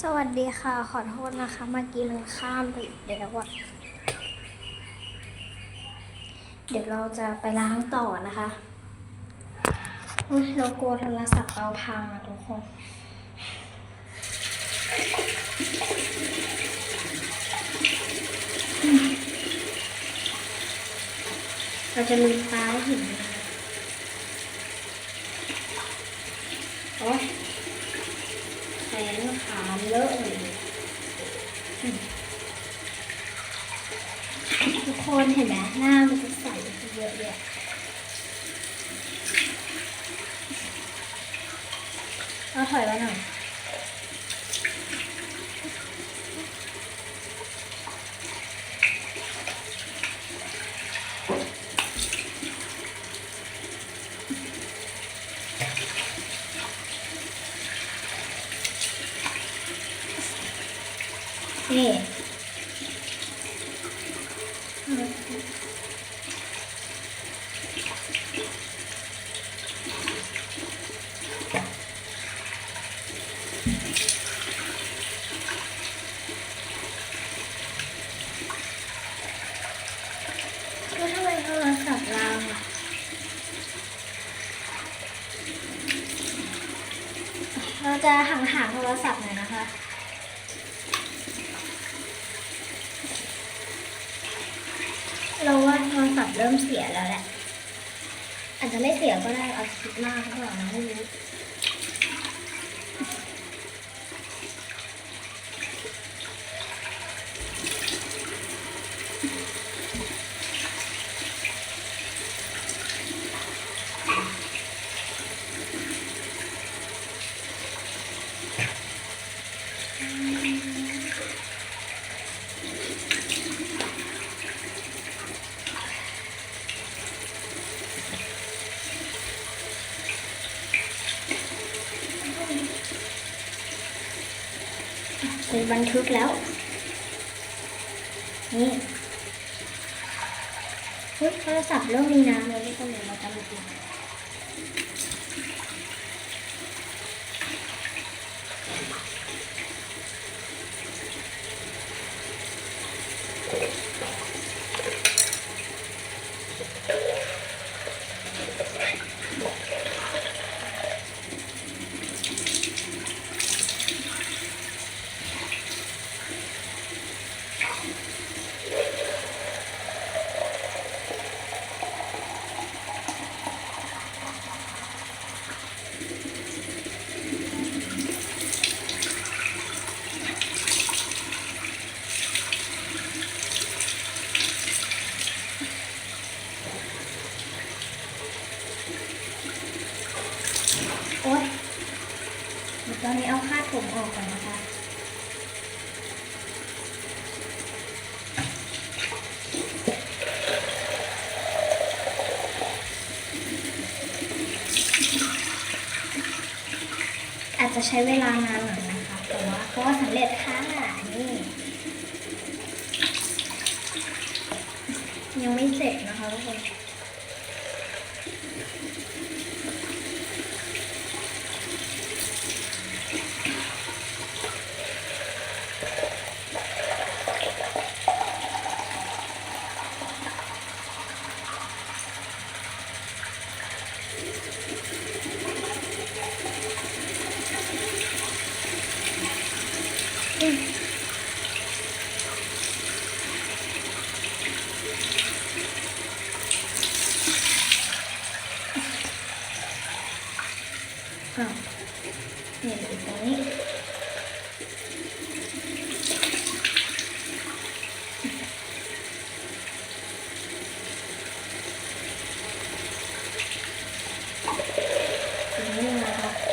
สวัสดีค่ะ ขอโทษนะคะเมื่อกี้มันข้ามไปอีกแล้วอะเดี๋ยวเราจะไปล้างต่อนะคะอุ๊ยเรากลัวโทรศัพท์เราพังอะทุกคนเราจะลืมตาห้เห็นโอ๊ย แขนขาเลอะเลยอืมทุกคนเห็นไหมหน้ามันจะใสเยอะเลยเอาถอยมาหน่อย นี่ก็ทำไมโทรศัพท์เราอะเราจะห่างๆโทรศัพท์หน่อยนะคะ เราว่าโทรศัพท์ เริ่มเสียแล้วแหละอาจจะไม่เสียก็ได้เอาคิดมากก็เราไม่รู้ เป็นบันทึกแล้ว นี่เฮ้ยโทรศัพท์เริ่มมีน้ำแล้วทุกคนเดี๋ยวเราจะมาดู ตอนนี้เอาคาดผมออกก่อนนะคะ อาจจะใช้เวลานานหน่อยนะคะ แต่ว่าก็สำเร็จค่ะนี่ยังไม่เสร็จนะคะทุกคน อ้าวนี่อยู่ตรงนี้ ตรงนี้นะคะ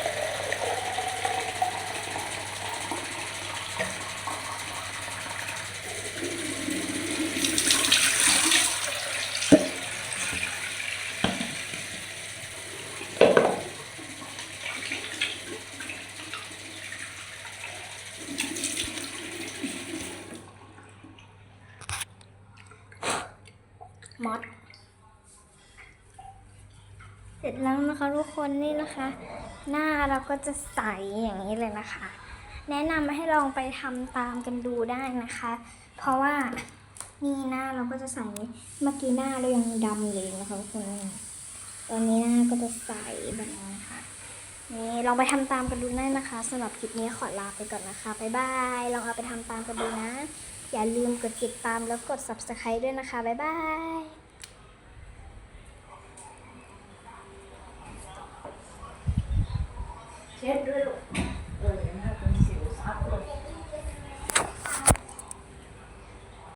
มอส เสร็จแล้วนะคะทุกคนนี่นะคะ หน้าเราก็จะใสอย่างนี้เลยนะคะ แนะนำให้ลองไปทำตามกันดูได้นะคะ เพราะว่านี่หน้าเราก็จะใสเมื่อกี้หน้าเรายังดำเลยนะคะทุกคนตอนนี้หน้าก็จะใสแบบนี้ค่ะนี่ลองไปทำตามกันดูได้นะคะสำหรับคลิปนี้ขอลาไปก่อนนะคะบ๊ายบายลองเอาไปทำตามกันดูนะ อย่าลืมกดติดตามแล้วกด subscribe ด้วยนะคะบ๊ายบาย เช็ดด้วยลูก